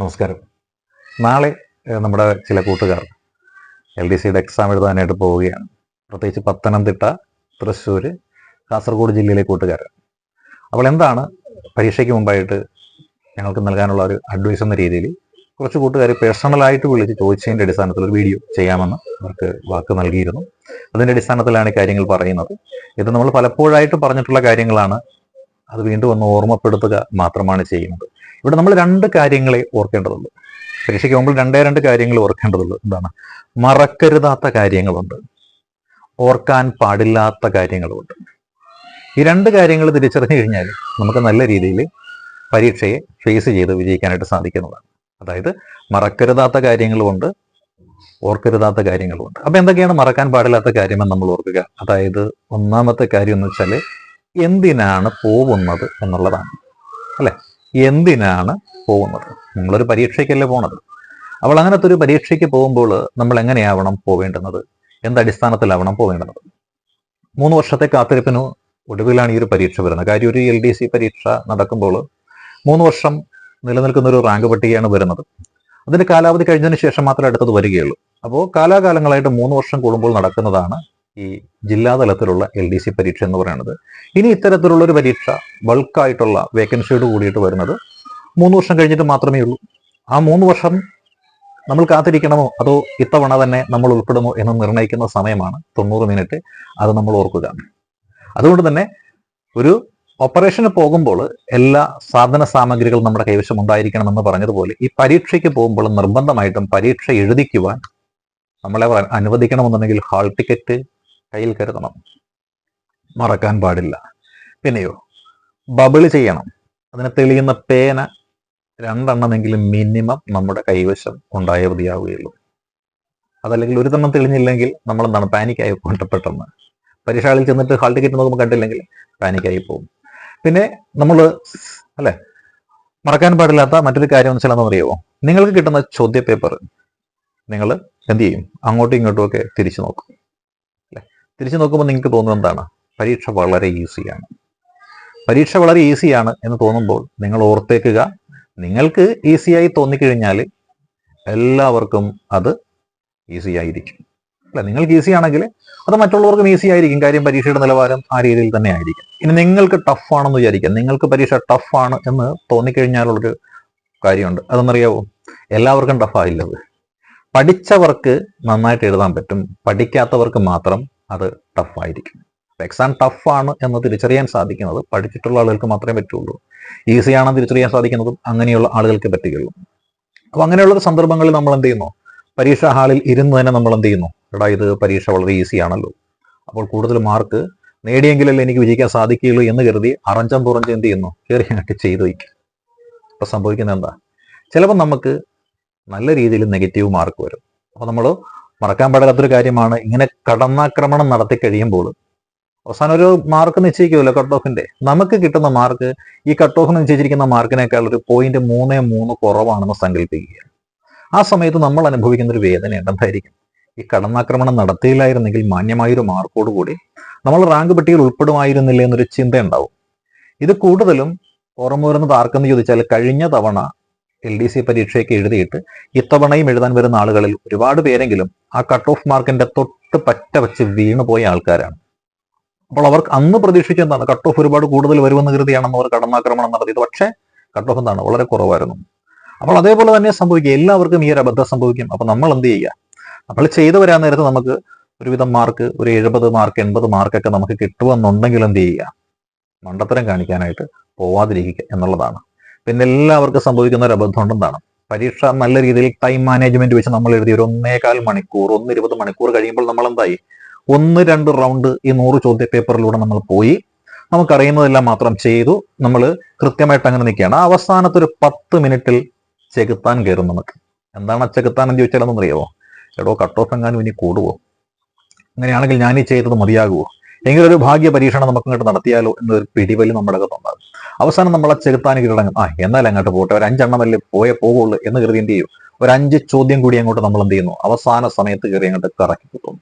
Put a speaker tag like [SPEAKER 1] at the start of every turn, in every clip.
[SPEAKER 1] നമസ്കാരം. നാളെ നമ്മുടെ ചില കൂട്ടുകാർ എൽ ഡി സിയുടെ എക്സാം എഴുതാനായിട്ട് പോവുകയാണ്. പ്രത്യേകിച്ച് പത്തനംതിട്ട തൃശ്ശൂർ കാസർഗോഡ് ജില്ലയിലെ കൂട്ടുകാർ. അപ്പോൾ എന്താണ് പരീക്ഷയ്ക്ക് മുമ്പായിട്ട് ഞങ്ങൾക്ക് നൽകാനുള്ള ഒരു അഡ്വൈസ് എന്ന രീതിയിൽ കുറച്ച് കൂട്ടുകാർ പേഴ്സണലായിട്ട് വിളിച്ച് ചോദിച്ചതിന്റെ അടിസ്ഥാനത്തിൽ ഒരു വീഡിയോ ചെയ്യാമെന്ന് അവർക്ക് വാക്ക് നൽകിയിരുന്നു. അതിന്റെ അടിസ്ഥാനത്തിലാണ് ഈ കാര്യങ്ങൾ പറയുന്നത്. ഇത് നമ്മൾ പലപ്പോഴായിട്ട് പറഞ്ഞിട്ടുള്ള കാര്യങ്ങളാണ്. അത് വീണ്ടും ഒന്ന് ഓർമ്മപ്പെടുത്തുക മാത്രമാണ് ചെയ്യുന്നത്. ഇവിടെ നമ്മൾ രണ്ട് കാര്യങ്ങളെ ഓർക്കേണ്ടതുള്ളൂ. പരീക്ഷയ്ക്ക് മുമ്പിൽ രണ്ടേ രണ്ട് കാര്യങ്ങൾ ഓർക്കേണ്ടതുള്ളൂ. എന്താണ്? മറക്കരുതാത്ത കാര്യങ്ങളുണ്ട്. ഓർക്കാൻ പാടില്ലാത്ത കാര്യങ്ങളുമുണ്ട്. ഈ രണ്ട് കാര്യങ്ങൾ തിരിച്ചറിഞ്ഞു കഴിഞ്ഞാൽ നമുക്ക് നല്ല രീതിയിൽ പരീക്ഷയെ ഫേസ് ചെയ്ത് വിജയിക്കാനായിട്ട് സാധിക്കുന്നതാണ്. അതായത് മറക്കരുതാത്ത കാര്യങ്ങളുമുണ്ട് ഓർക്കരുതാത്ത കാര്യങ്ങളുമുണ്ട്. അപ്പൊ എന്തൊക്കെയാണ് മറക്കാൻ പാടില്ലാത്ത കാര്യമെന്ന് നമ്മൾ ഓർക്കുക? അതായത് ഒന്നാമത്തെ കാര്യം എന്ന് വെച്ചാൽ എന്തിനാണ് പോകുന്നത് എന്നുള്ളതാണ്. അല്ലെ? എന്തിനാണ് പോകുന്നത്? നമ്മളൊരു പരീക്ഷയ്ക്കല്ലേ പോണത്? അവൾ അങ്ങനത്തെ ഒരു പരീക്ഷയ്ക്ക് പോകുമ്പോൾ നമ്മൾ എങ്ങനെയാവണം പോവേണ്ടുന്നത്? എന്തടിസ്ഥാനത്തിലാവണം പോവേണ്ടത് മൂന്ന് വർഷത്തെ കാത്തിരിപ്പിന് ഒടുവിലാണ് ഈ ഒരു പരീക്ഷ വരുന്നത്. കാര്യം ഒരു എൽ ഡി സി പരീക്ഷ നടക്കുമ്പോൾ മൂന്ന് വർഷം നിലനിൽക്കുന്ന ഒരു റാങ്ക് പട്ടികയാണ് വരുന്നത്. അതിന്റെ കാലാവധി കഴിഞ്ഞതിന് ശേഷം മാത്രമേ അടുത്തത് വരികയുള്ളൂ. അപ്പോൾ കാലാകാലങ്ങളായിട്ട് മൂന്ന് വർഷം കൂടുമ്പോൾ നടക്കുന്നതാണ് ഈ ജില്ലാതലത്തിലുള്ള എൽ ഡി സി പരീക്ഷ എന്ന് പറയുന്നത്. ഇനി ഇത്തരത്തിലുള്ള ഒരു പരീക്ഷ ബൾക്കായിട്ടുള്ള വേക്കൻസിയോട് കൂടിയിട്ട് വരുന്നത് മൂന്ന് വർഷം കഴിഞ്ഞിട്ട് മാത്രമേ ഉള്ളൂ. ആ മൂന്ന് വർഷം നമ്മൾ കാത്തിരിക്കണമോ? അതോ ഇത്തവണ തന്നെ നമ്മൾ ഉൾപ്പെടുമോ എന്ന് നിർണയിക്കുന്ന സമയമാണ് തൊണ്ണൂറ് മിനിറ്റ് അത് നമ്മൾ ഓർക്കുക. അതുകൊണ്ട് തന്നെ ഒരു ഓപ്പറേഷന് പോകുമ്പോൾ എല്ലാ സാധന സാമഗ്രികളും നമ്മുടെ കൈവശം ഉണ്ടായിരിക്കണമെന്ന് പറഞ്ഞതുപോലെ ഈ പരീക്ഷയ്ക്ക് പോകുമ്പോൾ നിർബന്ധമായിട്ടും പരീക്ഷ എഴുതിക്കുവാൻ നമ്മളെ അനുവദിക്കണമെന്നുണ്ടെങ്കിൽ ഹാൾ ടിക്കറ്റ് കയ്യിൽ കരുതണം. മറക്കാൻ പാടില്ല. പിന്നെയോ ബബിൾ ചെയ്യണം. അതിന് തെളിയുന്ന പേന രണ്ടെണ്ണമെങ്കിലും മിനിമം നമ്മുടെ കൈവശം ഉണ്ടായേ മതിയാവുകയുള്ളൂ. അതല്ലെങ്കിൽ ഒരു തെണ്ണം തെളിഞ്ഞില്ലെങ്കിൽ നമ്മൾ എന്താണ് പാനിക്കായി പോകട്ടെ പെട്ടെന്ന്. പരീക്ഷകളിൽ ചെന്നിട്ട് ഹാൾ ടിക്കറ്റ് നോക്കുമ്പോൾ കണ്ടില്ലെങ്കിൽ പാനിക്കായി പോകും. പിന്നെ നമ്മൾ അല്ലെ മറക്കാൻ പാടില്ലാത്ത മറ്റൊരു കാര്യം എന്ന് വെച്ചാൽ അറിയാമോ നിങ്ങൾക്ക് കിട്ടുന്ന ചോദ്യ പേപ്പർ നിങ്ങൾ എന്ത് ചെയ്യും? അങ്ങോട്ടും ഇങ്ങോട്ടും ഒക്കെ തിരിച്ചു നോക്കും. തിരിച്ചു നോക്കുമ്പോൾ നിങ്ങൾക്ക് തോന്നുന്നത് എന്താണ്? പരീക്ഷ വളരെ ഈസിയാണ്. പരീക്ഷ വളരെ ഈസിയാണ് എന്ന് തോന്നുമ്പോൾ നിങ്ങൾ ഓർത്തേക്കുക നിങ്ങൾക്ക് ഈസിയായി തോന്നിക്കഴിഞ്ഞാൽ എല്ലാവർക്കും അത് ഈസി ആയിരിക്കും. അല്ല നിങ്ങൾക്ക് ഈസി ആണെങ്കിൽ അത് മറ്റുള്ളവർക്കും ഈസി ആയിരിക്കും. കാര്യം പരീക്ഷയുടെ നിലവാരം ആ രീതിയിൽ തന്നെ ആയിരിക്കും. ഇനി നിങ്ങൾക്ക് ടഫ് ആണെന്ന് വിചാരിക്കാം. നിങ്ങൾക്ക് പരീക്ഷ ടഫ് ആണ് എന്ന് തോന്നിക്കഴിഞ്ഞാലുള്ളൊരു കാര്യമുണ്ട്. അതെന്നറിയാവോ? എല്ലാവർക്കും ടഫായില്ലത് പഠിച്ചവർക്ക് നന്നായിട്ട് എഴുതാൻ പറ്റും. പഠിക്കാത്തവർക്ക് മാത്രം അത് ടഫായിരിക്കും എക്സാം ടഫാണ് എന്ന് തിരിച്ചറിയാൻ സാധിക്കുന്നത് പഠിച്ചിട്ടുള്ള ആളുകൾക്ക് മാത്രമേ പറ്റുള്ളൂ. ഈസി ആണെന്ന് തിരിച്ചറിയാൻ സാധിക്കുന്നതും അങ്ങനെയുള്ള ആളുകൾക്ക് പറ്റുകയുള്ളൂ. അപ്പൊ അങ്ങനെയുള്ള സന്ദർഭങ്ങളിൽ നമ്മൾ എന്ത് ചെയ്യുന്നു? പരീക്ഷാ ഹാളിൽ ഇരുന്ന് തന്നെ നമ്മൾ എന്ത് ചെയ്യുന്നു? എടാ ഇത് പരീക്ഷ വളരെ ഈസിയാണല്ലോ അപ്പോൾ കൂടുതൽ മാർക്ക് നേടിയെങ്കിലല്ലേ എനിക്ക് വിജയിക്കാൻ സാധിക്കുകയുള്ളൂ എന്ന് കരുതി അറഞ്ചം തുറഞ്ചം എന്ത് ചെയ്യുന്നു? കയറിയായിട്ട് ചെയ്തു വയ്ക്കും. അപ്പൊ സംഭവിക്കുന്നത് എന്താ? ചിലപ്പോൾ നമുക്ക് നല്ല രീതിയിൽ നെഗറ്റീവ് മാർക്ക് വരും. അപ്പൊ നമ്മൾ മറക്കാൻ പാടില്ലാത്തൊരു കാര്യമാണ് ഇങ്ങനെ കടന്നാക്രമണം നടത്തി കഴിയുമ്പോൾ അവസാനം ഒരു മാർക്ക് നിശ്ചയിക്കുമല്ലോ കട്ട് ഓഫിന്റെ നമുക്ക് കിട്ടുന്ന മാർക്ക് ഈ കട്ട് ഓഫ് നിശ്ചയിച്ചിരിക്കുന്ന മാർക്കിനേക്കാൾ ഒരു പോയിന്റ് മൂന്ന് മൂന്ന് കുറവാണെന്ന് സങ്കല്പിക്കുക. ആ സമയത്ത് നമ്മൾ അനുഭവിക്കുന്ന ഒരു വേദന എന്തായിരിക്കും? ഈ കടന്നാക്രമണം നടത്തിയില്ലായിരുന്നെങ്കിൽ മാന്യമായൊരു മാർക്കോട് കൂടി നമ്മൾ റാങ്ക് പട്ടികയിൽ ഉൾപ്പെടുമായിരുന്നില്ല എന്നൊരു ചിന്ത ഉണ്ടാവും. ഇത് കൂടുതലും ഓർമ്മ വരുന്നത് ആർക്കെന്ന് ചോദിച്ചാൽ കഴിഞ്ഞ തവണ എൽ ഡി സി പരീക്ഷയ്ക്ക് എഴുതിയിട്ട് ഇത്തവണയും എഴുതാൻ വരുന്ന ആളുകളിൽ ഒരുപാട് പേരെങ്കിലും ആ കട്ട് ഓഫ് മാർക്കിന്റെ തൊട്ട് പറ്റ വെച്ച് വീണുപോയ ആൾക്കാരാണ്. അപ്പോൾ അവർക്ക് അന്ന് പ്രതീക്ഷിച്ച എന്താണ്? കട്ട് ഓഫ് ഒരുപാട് കൂടുതൽ വരുമെന്ന് കരുതിയാണെന്ന് അവർ കടന്നാക്രമണം നടത്തിയത് പക്ഷേ കട്ട് ഓഫ് എന്താണ്? വളരെ കുറവായിരുന്നു. അപ്പോൾ അതേപോലെ തന്നെ സംഭവിക്കുക. എല്ലാവർക്കും ഈ ഒരു അബദ്ധം സംഭവിക്കും. അപ്പൊ നമ്മൾ എന്ത് ചെയ്യുക? നമ്മൾ ചെയ്തു വരാൻ നേരത്ത് നമുക്ക് ഒരുവിധം മാർക്ക് ഒരു എഴുപത് മാർക്ക് എൺപത് മാർക്കൊക്കെ നമുക്ക് കിട്ടുമെന്നുണ്ടെങ്കിൽ എന്ത് ചെയ്യുക? മണ്ടത്തരം കാണിക്കാനായിട്ട് പോവാതിരിക്കുക എന്നുള്ളതാണ്. പിന്നെ എല്ലാവർക്കും സംഭവിക്കുന്ന ഒരു അബദ്ധം ഉണ്ടെന്നാണ് പരീക്ഷ നല്ല രീതിയിൽ ടൈം മാനേജ്മെന്റ് വെച്ച് നമ്മൾ എഴുതിയ ഒരു ഒന്നേകാൽ മണിക്കൂർ ഒന്ന് ഇരുപത് മണിക്കൂർ കഴിയുമ്പോൾ നമ്മൾ എന്തായി ഒന്ന് രണ്ട് റൗണ്ട് ഈ നൂറ് ചോദ്യ പേപ്പറിലൂടെ നമ്മൾ പോയി. നമുക്കറിയുന്നതെല്ലാം മാത്രം ചെയ്തു. നമ്മൾ കൃത്യമായിട്ട് അങ്ങനെ നിൽക്കുകയാണ്. അവസാനത്തെ ഒരു പത്ത് മിനിറ്റിൽ ചെകുത്താൻ കയറും നമുക്ക്. എന്താണ് ചെകുത്താൻ എന്ന് ചോദിച്ചാൽ അറിയാവോ എടോ കട്ട് ഓഫ് എങ്ങാനും ഇനി കൂടുവോ? അങ്ങനെയാണെങ്കിൽ ഞാൻ ചെയ്തത് മതിയാകുമോ എങ്കിലൊരു ഭാഗ്യ പരീക്ഷണം നമുക്ക് ഇങ്ങോട്ട് നടത്തിയാലോ എന്നൊരു പിടിവലി നമ്മുടെ അകത്തുണ്ടാകും. അവസാനം നമ്മൾ ആ ചെകുത്താൻ കീഴടങ്ങും ആ എന്നാൽ അങ്ങോട്ട് പോട്ടെ ഒരു അഞ്ചെണ്ണമല്ലേ പോയേ പോകുള്ളൂ എന്ന് കരുതി എന്ത് ചെയ്യും? ഒരു അഞ്ച് ചോദ്യം കൂടി അങ്ങോട്ട് നമ്മൾ എന്ത് ചെയ്യുന്നു? അവസാന സമയത്ത് കയറി അങ്ങോട്ട് കറക്കി കിട്ടും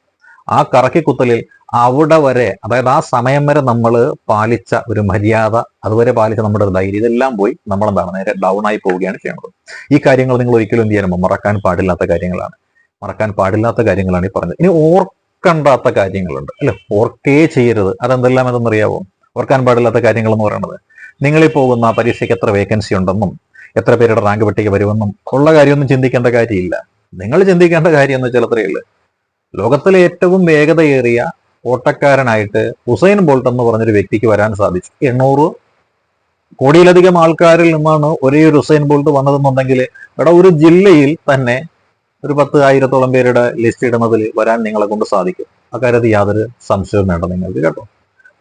[SPEAKER 1] ആ കറക്കി കുത്തലിൽ അവിടെ വരെ അതായത് ആ സമയം വരെ നമ്മൾ പാലിച്ച ഒരു മര്യാദ അതുവരെ പാലിച്ച നമ്മുടെ ധൈര്യം ഇതെല്ലാം പോയി നമ്മൾ എന്താണ് നേരെ ഡൗൺ ആയി പോവുകയാണ് ചെയ്യുന്നത്. ഈ കാര്യങ്ങൾ നിങ്ങൾ ഒരിക്കലും എന്ത് ചെയ്യണം മറക്കാൻ പാടില്ലാത്ത കാര്യങ്ങളാണ്. മറക്കാൻ പാടില്ലാത്ത കാര്യങ്ങളാണ് ഈ പറഞ്ഞത്. ഇനി ഓർക്കണ്ടാത്ത കാര്യങ്ങളുണ്ട്. അല്ലെ? ഓർക്കേ ചെയ്യരുത്. അതെന്തെല്ലാം എന്തെന്നറിയാവോ ഓർക്കാൻ പാടില്ലാത്ത കാര്യങ്ങൾ എന്ന് പറയുന്നത് നിങ്ങളീ പോകുന്ന പരീക്ഷയ്ക്ക് എത്ര വേക്കൻസി ഉണ്ടെന്നും എത്ര പേരുടെ റാങ്ക് പട്ടിക വരുമെന്നും ഉള്ള കാര്യമൊന്നും ചിന്തിക്കേണ്ട കാര്യമില്ല. നിങ്ങൾ ചിന്തിക്കേണ്ട കാര്യം എന്ന് വെച്ചാൽ ലോകത്തിലെ ഏറ്റവും വേഗതയേറിയ ഓട്ടക്കാരനായിട്ട് ഹുസൈൻ ബോൾട്ട് എന്ന് പറഞ്ഞൊരു വ്യക്തിക്ക് വരാൻ സാധിച്ചു. എണ്ണൂറ് കോടിയിലധികം ആൾക്കാരിൽ നിന്നാണ് ഒരേ ഒരു ഹുസൈൻ ബോൾട്ട് വന്നതെന്നുണ്ടെങ്കിൽ ഇവിടെ ഒരു ജില്ലയിൽ തന്നെ ഒരു പത്ത് ആയിരത്തോളം പേരുടെ ലിസ്റ്റ് ഇടുന്നതിൽ വരാൻ നിങ്ങളെ കൊണ്ട് സാധിക്കും. അക്കാര്യത്തിൽ യാതൊരു സംശയവും വേണ്ട നിങ്ങൾക്ക് കേട്ടോ.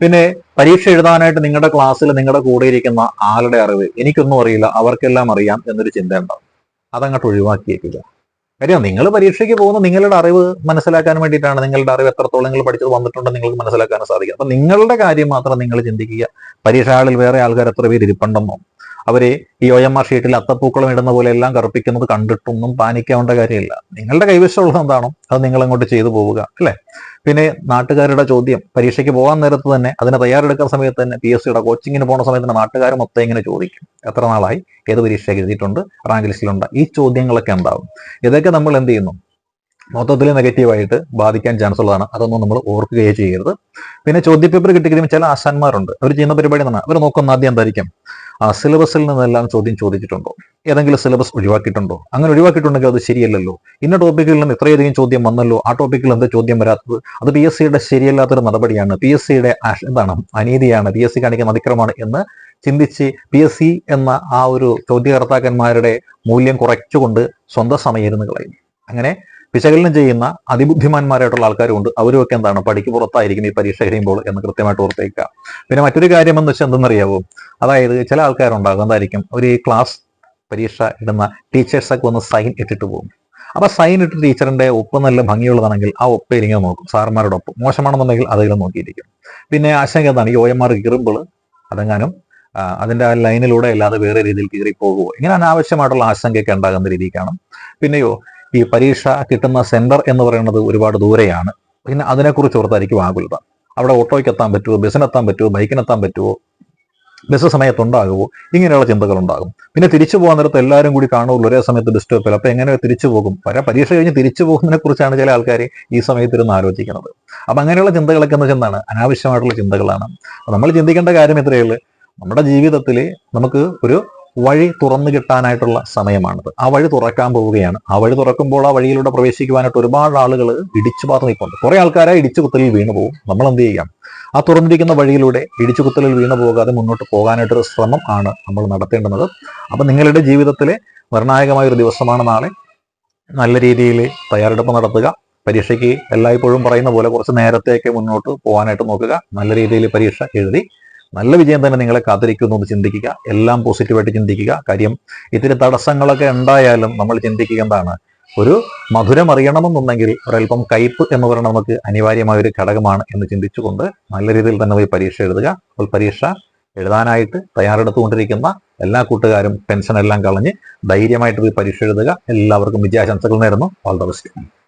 [SPEAKER 1] പിന്നെ പരീക്ഷ എഴുതാനായിട്ട് നിങ്ങളുടെ ക്ലാസ്സിൽ നിങ്ങളുടെ കൂടെ ഇരിക്കുന്ന ആളുടെ അറിവ് എനിക്കൊന്നും അറിയില്ല അവർക്കെല്ലാം അറിയാം എന്നൊരു ചിന്ത ഉണ്ടാവും. അതങ്ങോട്ട് ഒഴിവാക്കിയേക്കില്ല കാര്യം നിങ്ങൾ പരീക്ഷയ്ക്ക് പോകുന്ന നിങ്ങളുടെ അറിവ് മനസ്സിലാക്കാൻ വേണ്ടിയിട്ടാണ്. നിങ്ങളുടെ അറിവ് എത്രത്തോളം നിങ്ങൾ പഠിച്ചത് വന്നിട്ടുണ്ടെന്ന് നിങ്ങൾക്ക് മനസ്സിലാക്കാൻ സാധിക്കും. അപ്പൊ നിങ്ങളുടെ കാര്യം മാത്രം നിങ്ങൾ ചിന്തിക്കുക. പരീക്ഷകളിൽ വേറെ ആൾക്കാർ എത്ര പേര് ഇരിപ്പുണ്ടെന്നോ? അവർ ഈ ഒ എം ആർ ഷീറ്റിൽ അത്തപ്പൂക്കളം ഇടുന്ന പോലെ എല്ലാം കറുപ്പിക്കുന്നത് കണ്ടിട്ടൊന്നും പാനിക്കാവേണ്ട കാര്യമില്ല. നിങ്ങളുടെ കൈവശമുള്ളത് എന്താണോ? അത് നിങ്ങൾ അങ്ങോട്ട് ചെയ്തു പോവുക അല്ലെ? പിന്നെ നാട്ടുകാരുടെ ചോദ്യം. പരീക്ഷയ്ക്ക് പോകാൻ നേരത്ത് തന്നെ അതിനെ തയ്യാറെടുക്കുന്ന സമയത്ത് തന്നെ പി എസ് സിയുടെ കോച്ചിങ്ങിന് പോകുന്ന സമയത്ത് തന്നെ നാട്ടുകാർ മൊത്തം ഇങ്ങനെ ചോദിക്കും. എത്ര നാളായി? ഏത് പരീക്ഷ എഴുതിയിട്ടുണ്ട്? റാങ്ക് ലിസ്റ്റിലുണ്ട്. ഈ ചോദ്യങ്ങളൊക്കെ ഉണ്ടാവും ഇതൊക്കെ നമ്മൾ എന്ത് ചെയ്യുന്നു? മൊത്തത്തിൽ നെഗറ്റീവായിട്ട് ബാധിക്കാൻ ചാൻസ് ഉള്ളതാണ്. അതൊന്നും നമ്മൾ ഓർക്കുകയേ ചെയ്യരുത്. പിന്നെ ചോദ്യപേപ്പർ കിട്ടിക്കഴിയുമ്പോൾ ചില ആശാന്മാരുണ്ട്. അവർ ചെയ്യുന്ന പരിപാടി എന്നാണ് അവർ നോക്കുന്ന ആദ്യം എന്തായിരിക്കും? ആ സിലബസിൽ നിന്നെല്ലാം ചോദ്യം ചോദിച്ചിട്ടുണ്ടോ? ഏതെങ്കിലും സിലബസ് ഒഴിവാക്കിയിട്ടുണ്ടോ? അങ്ങനെ ഒഴിവാക്കിയിട്ടുണ്ടെങ്കിൽ അത് ശരിയല്ലല്ലോ. ഇന്ന ടോപ്പിക്കിൽ നിന്ന് ഇത്രയധികം ചോദ്യം വന്നല്ലോ. ആ ടോപ്പിക്കിൽ എന്താ ചോദ്യം വരാത്തത്? അത് പി എസ് സിയുടെ ശരിയല്ലാത്തൊരു നടപടിയാണ്. പി എസ് സിയുടെ എന്താണ്? അനീതിയാണ്. പി എസ് സി കാണിക്കുന്ന അതിക്രമമാണ് എന്ന് ചിന്തിച്ച് പി എസ് സി എന്ന ആ ഒരു ചോദ്യകർത്താക്കന്മാരുടെ മൂല്യം കുറച്ചുകൊണ്ട് സ്വന്തം സമയം ഇരുന്ന് കളയും അങ്ങനെ വിശകലനം ചെയ്യുന്ന അതിബുദ്ധിമാന്മാരായിട്ടുള്ള ആൾക്കാരുണ്ട് അവരുമൊക്കെ എന്താണ്? പടിക്ക് പുറത്തായിരിക്കും ഈ പരീക്ഷ കഴിയുമ്പോൾ എന്ന് കൃത്യമായിട്ട് ഓർത്തേക്കുക. പിന്നെ മറ്റൊരു കാര്യം എന്ന് വെച്ചാൽ എന്തെന്നറിയാവോ? അതായത് ചില ആൾക്കാരുണ്ടാകും. എന്തായിരിക്കും? ഒരു ക്ലാസ് പരീക്ഷ ഇടുന്ന ടീച്ചേഴ്സൊക്കെ വന്ന് സൈൻ ഇട്ടിട്ട് പോകും. അപ്പൊ സൈൻ ഇട്ട് ടീച്ചറിന്റെ ഒപ്പ് നല്ല ഭംഗിയുള്ളതാണെങ്കിൽ ആ ഒപ്പ് ഇരിങ്ങനെ നോക്കും. സാർമാരുടെ ഒപ്പ്. മോശമാണെന്നുണ്ടെങ്കിൽ അതിലും നോക്കിയിരിക്കും. പിന്നെ ആശങ്ക എന്താണ്? ഈ ഓയമാർ കീറുമ്പോൾ അതെങ്ങാനും അതിന്റെ ആ ലൈനിലൂടെ അല്ലാതെ വേറെ രീതിയിൽ കീറി പോകുമോ ഇങ്ങനെ അനാവശ്യമായിട്ടുള്ള ആശങ്കയൊക്കെ ഉണ്ടാകുന്ന രീതിക്കാണ് പിന്നെയോ ഈ പരീക്ഷ കിട്ടുന്ന സെന്റർ എന്ന് പറയുന്നത് ഒരുപാട് ദൂരെയാണ്. പിന്നെ അതിനെക്കുറിച്ച് ഓർത്തായിരിക്കും ആകുലത. അവിടെ ഓട്ടോയ്ക്ക് എത്താൻ പറ്റുമോ ബസ്സിനെത്താൻ പറ്റുമോ ബൈക്കിനെത്താൻ പറ്റുമോ ബസ് സമയത്തുണ്ടാകുമോ ഇങ്ങനെയുള്ള ചിന്തകൾ ഉണ്ടാകും. പിന്നെ തിരിച്ചു പോകാൻ നേരത്ത് എല്ലാവരും കൂടി കാണുള്ളൂ ഒരേ സമയത്ത് ബസ് സ്റ്റോപ്പിൽ അപ്പൊ എങ്ങനെ തിരിച്ചു പോകും? പല പരീക്ഷ കഴിഞ്ഞ് തിരിച്ചു പോകുന്നതിനെ കുറിച്ചാണ് ചില ആൾക്കാർ ഈ സമയത്ത് ഇരുന്ന് ആലോചിക്കുന്നത്. അപ്പൊ അങ്ങനെയുള്ള ചിന്തകളൊക്കെ എന്ന് എന്താണ്? അനാവശ്യമായിട്ടുള്ള ചിന്തകളാണ്. നമ്മൾ ചിന്തിക്കേണ്ട കാര്യം ഇത്രയേ ഉള്ളൂ. നമ്മുടെ ജീവിതത്തിൽ നമുക്ക് ഒരു വഴി തുറന്നു കിട്ടാനായിട്ടുള്ള സമയമാണത്. ആ വഴി തുറക്കാൻ പോവുകയാണ്. ആ വഴി തുറക്കുമ്പോൾ ആ വഴിയിലൂടെ പ്രവേശിക്കുവാനായിട്ട് ഒരുപാട് ആളുകൾ ഇടിച്ചു പാത്ത് നിൽപ്പുണ്ട്. കുറെ ആൾക്കാരെ ഇടിച്ചു കുത്തലിൽ വീണു പോകും. നമ്മൾ എന്ത് ചെയ്യാം? ആ തുറന്നിരിക്കുന്ന വഴിയിലൂടെ ഇടിച്ചു കുത്തലിൽ വീണു പോകാതെ മുന്നോട്ട് പോകാനായിട്ടൊരു ശ്രമം ആണ് നമ്മൾ നടത്തേണ്ടുന്നത്. അപ്പൊ നിങ്ങളുടെ ജീവിതത്തിലെ നിർണായകമായ ഒരു ദിവസമാണ് നാളെ. നല്ല രീതിയിൽ തയ്യാറെടുപ്പ് നടത്തുക. പരീക്ഷയ്ക്ക് എല്ലായ്പ്പോഴും പറയുന്ന പോലെ കുറച്ച് നേരത്തേക്ക് മുന്നോട്ട് പോകാനായിട്ട് നോക്കുക. നല്ല രീതിയിൽ പരീക്ഷ എഴുതി നല്ല വിജയം തന്നെ നിങ്ങളെ കാത്തിരിക്കുന്നു എന്ന് ചിന്തിക്കുക. എല്ലാം പോസിറ്റീവായിട്ട് ചിന്തിക്കുക. കാര്യം ഇത്തിരി തടസ്സങ്ങളൊക്കെ ഉണ്ടായാലും നമ്മൾ ചിന്തിക്കുക എന്താണ്? ഒരു മധുരം അറിയണമെന്നുണ്ടെങ്കിൽ ഒരൽപ്പം കയ്പ് എന്ന് പറയുന്നത് നമുക്ക് അനിവാര്യമായ ഒരു ഘടകമാണ് എന്ന് ചിന്തിച്ചുകൊണ്ട് നല്ല രീതിയിൽ തന്നെ പോയി പരീക്ഷ എഴുതുക. അപ്പോൾ പരീക്ഷ എഴുതാനായിട്ട് തയ്യാറെടുത്തുകൊണ്ടിരിക്കുന്ന എല്ലാ കൂട്ടുകാരും ടെൻഷൻ എല്ലാം കളഞ്ഞ് ധൈര്യമായിട്ട് പോയി പരീക്ഷ എഴുതുക. എല്ലാവർക്കും വിജയാശംസകൾ നേരുന്നു. All the best